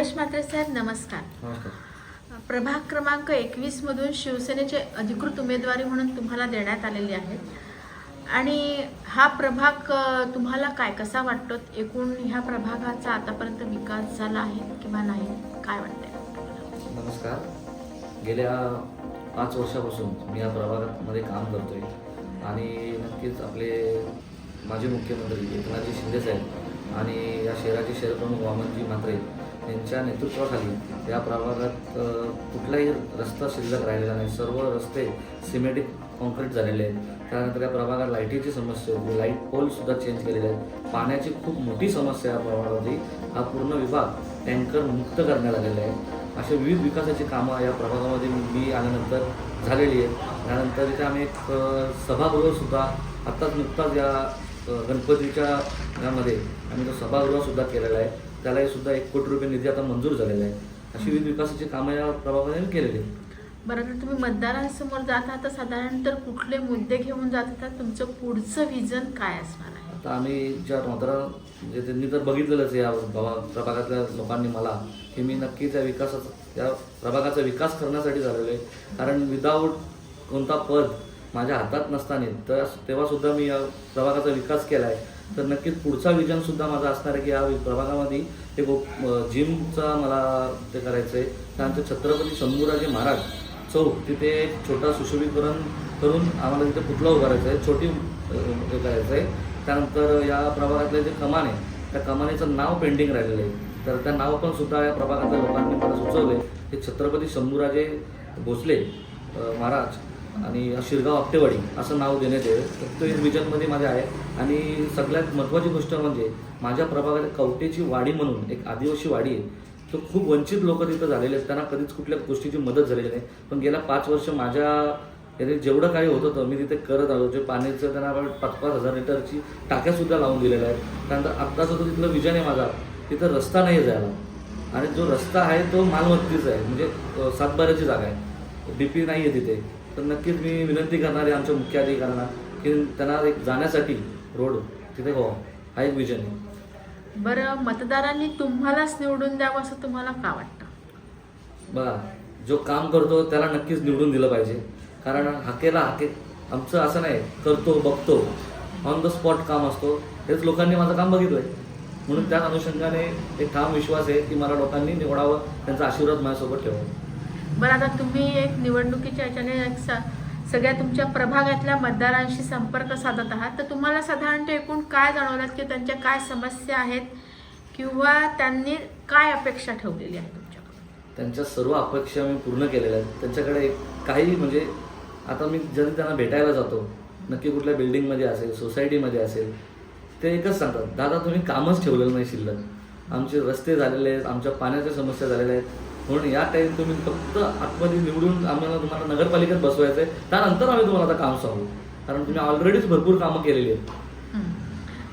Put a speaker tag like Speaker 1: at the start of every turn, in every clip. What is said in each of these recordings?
Speaker 1: नमस्कार.
Speaker 2: नमस्कार.
Speaker 1: प्रभाग क्रमांक एकवीस मधून शिवसेनेचे अधिकृत उमेदवारी म्हणून तुम्हाला देण्यात आलेली आहे. आणि हा प्रभाग तुम्हाला काय कसा वाटतो? एकूण ह्या प्रभागाचा आतापर्यंत विकास झाला आहे किंवा नाही? काय वाटतंय?
Speaker 2: नमस्कार. गेल्या पाच वर्षापासून मी या प्रभागामध्ये काम करतोय. आणि नक्कीच आपले माजी मुख्यमंत्री एकनाथजी शिंदेसाहेब आणि या शहराचे शहरप्रमुख वामनजी म्हात्रे यांच्या नेतृत्वाखाली या प्रभागात कुठलाही रस्ता शिल्लक राहिलेला नाही. सर्व रस्ते सिमेंटिक कॉन्क्रीट झालेले आहेत. त्यानंतर या प्रभागात लाईटीची समस्या होती. लाइट पोलसुद्धा चेंज केलेले आहेत. पाण्याची खूप मोठी समस्या या प्रभागामध्ये. हा पूर्ण विभाग टँकर मुक्त करण्यात आलेला आहे. असे विविध विकासाची कामं या प्रभागामध्ये मी आल्यानंतर झालेली आहेत. त्यानंतर इथे आम्ही एक सभागृहसुद्धा आत्ताच नुकताच या गणपतीच्या यामध्ये आम्ही तो सभागृहसुद्धा केलेला आहे. त्यालाही सुद्धा एक कोटी रुपये निधी आता मंजूर झालेला आहे. अशी विविध विकासाची कामं या आम्ही केलेली आहेत.
Speaker 1: बरं तर तुम्ही मतदारांसमोर जात आहात तर साधारण तर कुठले मुद्दे घेऊन जात आहात तुमचं पुढचं विजन काय असणार आहे?
Speaker 2: आता आम्ही ज्या मात्र म्हणजे त्यांनी तर बघितलेलंच आहे या बाबा प्रभागातल्या लोकांनी मला की मी नक्कीच या विकासाचा या प्रभागाचा विकास करण्यासाठी झालेलो आहे. कारण विदाऊट कोणता पद माझ्या हातात नसताना तर तेव्हा सुद्धा मी या प्रभागाचा विकास केला आहे तर नक्कीच पुढचा विजन सुद्धा माझा असणार आहे की या प्रभागामध्ये एक जिमचा मला ते करायचं आहे त्यानंतर छत्रपती शंभूराजे महाराज चौक तिथे एक छोटा सुशोभीकरण करून आम्हाला तिथे पुतळा उभारायचा आहे छोटी हे करायचं आहे त्यानंतर या प्रभागातले जे कमान आहे त्या कमानीचं नाव पेंडिंग राहिलेलं आहे. तर त्या नाव पण सुद्धा या प्रभागातल्या लोकांनी मला सुचवले की छत्रपती शंभूराजे भोसले महाराज आणि शिरगाव आपटेवाडी असं नाव देण्यात येईल. तर तो एक विजनमध्ये माझे आहे. आणि सगळ्यात महत्त्वाची गोष्ट म्हणजे माझ्या प्रभागात कवटेची वाडी म्हणून एक आदिवासी वाडी आहे. तो खूप वंचित लोक तिथं झालेले आहेत. त्यांना कधीच कुठल्या गोष्टीची मदत झालेली नाही. पण गेल्या पाच वर्ष माझ्या याने जेवढं काही होत होतं मी तिथे करत आलो. जे पाण्याचं त्यांना आपण पाच पाच हजार लिटरची टाक्यासुद्धा लावून दिलेल्या आहेत. त्यानंतर आत्ताचं तो तिथलं विजन आहे माझा. तिथं रस्ता नाही जायला. आणि जो रस्ता आहे तो मालमत्तीचा आहे. म्हणजे सातबाऱ्याची जागा आहे. डी पी नाही आहे तिथे. तर नक्कीच मी विनंती करणार आहे आमच्या मुख्य अधिकाऱ्यांना की त्यांना एक जाण्यासाठी रोड तिथे व्हावा हा एक विजन आहे.
Speaker 1: बरं मतदारांनी तुम्हालाच निवडून द्यावं असं तुम्हाला का वाटतं?
Speaker 2: बघा जो काम करतो त्याला नक्कीच निवडून दिलं पाहिजे. कारण हाकेला हाके आमचं असं नाही करतो बघतो ऑन द स्पॉट काम असतो. हेच लोकांनी माझं काम बघितलंय. म्हणून त्याच अनुषंगाने एक ठाम विश्वास आहे की मला लोकांनी निवडावं त्यांचा आशीर्वाद माझ्यासोबत ठेवावा.
Speaker 1: बरं आता तुम्ही एक निवडणुकीच्या याच्याने एक सगळ्या तुमच्या प्रभागातल्या मतदारांशी संपर्क साधत आहात. तर तुम्हाला साधारणतः एकूण काय जाणवलं की त्यांच्या काय समस्या आहेत किंवा त्यांनी काय अपेक्षा ठेवलेली आहे तुमच्याकडून?
Speaker 2: त्यांच्या सर्व अपेक्षा मी पूर्ण केलेल्या आहेत. त्यांच्याकडे एक काही म्हणजे आता मी जरी त्यांना भेटायला जातो नक्की कुठल्या बिल्डिंगमध्ये असेल सोसायटीमध्ये असेल ते एकच सांगतात दादा तुम्ही कामच ठेवलेलं नाही शिल्लक. आमचे रस्ते झालेले आहेत आमच्या पाण्याच्या समस्या झालेल्या आहेत. म्हणून या टाईम तुम्ही फक्त आतमध्ये निवडून आम्हाला तुम्हाला नगरपालिकेत बसवायचं आहे त्यानंतर आम्ही तुम्हाला आता काम सांगू. कारण तुम्ही ऑलरेडीच भरपूर कामं केलेली आहेत.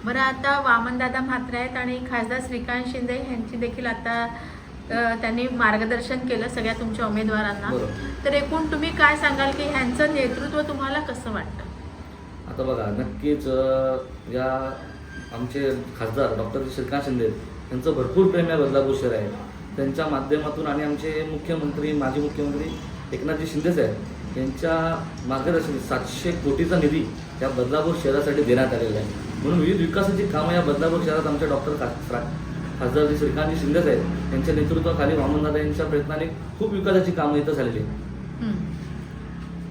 Speaker 1: बरं आता वामनदादा म्हात्रे आहेत आणि खासदार श्रीकांत शिंदे यांची देखील आता त्यांनी मार्गदर्शन केलं सगळ्या तुमच्या उमेदवारांना. तर एकूण तुम्ही काय सांगाल की ह्यांचं नेतृत्व तुम्हाला कसं वाटतं?
Speaker 2: आता बघा नक्कीच या आमचे खासदार डॉक्टर श्रीकांत शिंदे यांचं भरपूर प्रेम या बदलापूर शहर आहे. त्यांच्या माध्यमातून आणि आमचे मुख्यमंत्री माजी मुख्यमंत्री एकनाथजी शिंदे साहेब यांच्या मार्गदर्शनाने सातशे कोटीचा निधी या बदलापूर शहरासाठी देण्यात आलेला आहे. म्हणून विविध विकासाची कामं या बदलापूर शहरात आमचे डॉक्टर खासदार श्रीकांतजी शिंदे साहेब यांच्या नेतृत्वाखाली वामनदादा यांच्या प्रयत्नाने खूप विकासाची कामं इथं झालेली आहेत.
Speaker 1: हं.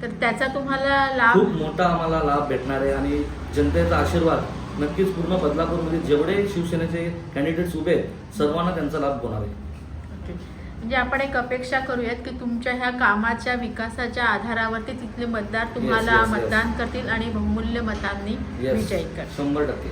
Speaker 1: तर त्याचा तुम्हाला लाभ
Speaker 2: खूप मोठा आम्हाला लाभ भेटणार आहे आणि जनतेचा आशीर्वाद नक्कीच पूर्ण बदलापूरमध्ये जेवढे शिवसेनेचे कॅन्डिडेट्स उभे आहेत सर्वांना त्यांचा लाभ होणार आहे.
Speaker 1: ओके. म्हणजे आपण एक अपेक्षा करूयात की तुमच्या ह्या कामाच्या विकासाच्या आधारावरती तिथले मतदार तुम्हाला
Speaker 2: yes, yes.
Speaker 1: मतदान करतील आणि बहुमूल्य मतांनी
Speaker 2: Yes,
Speaker 1: विजयी करतील
Speaker 2: शंभर टक्के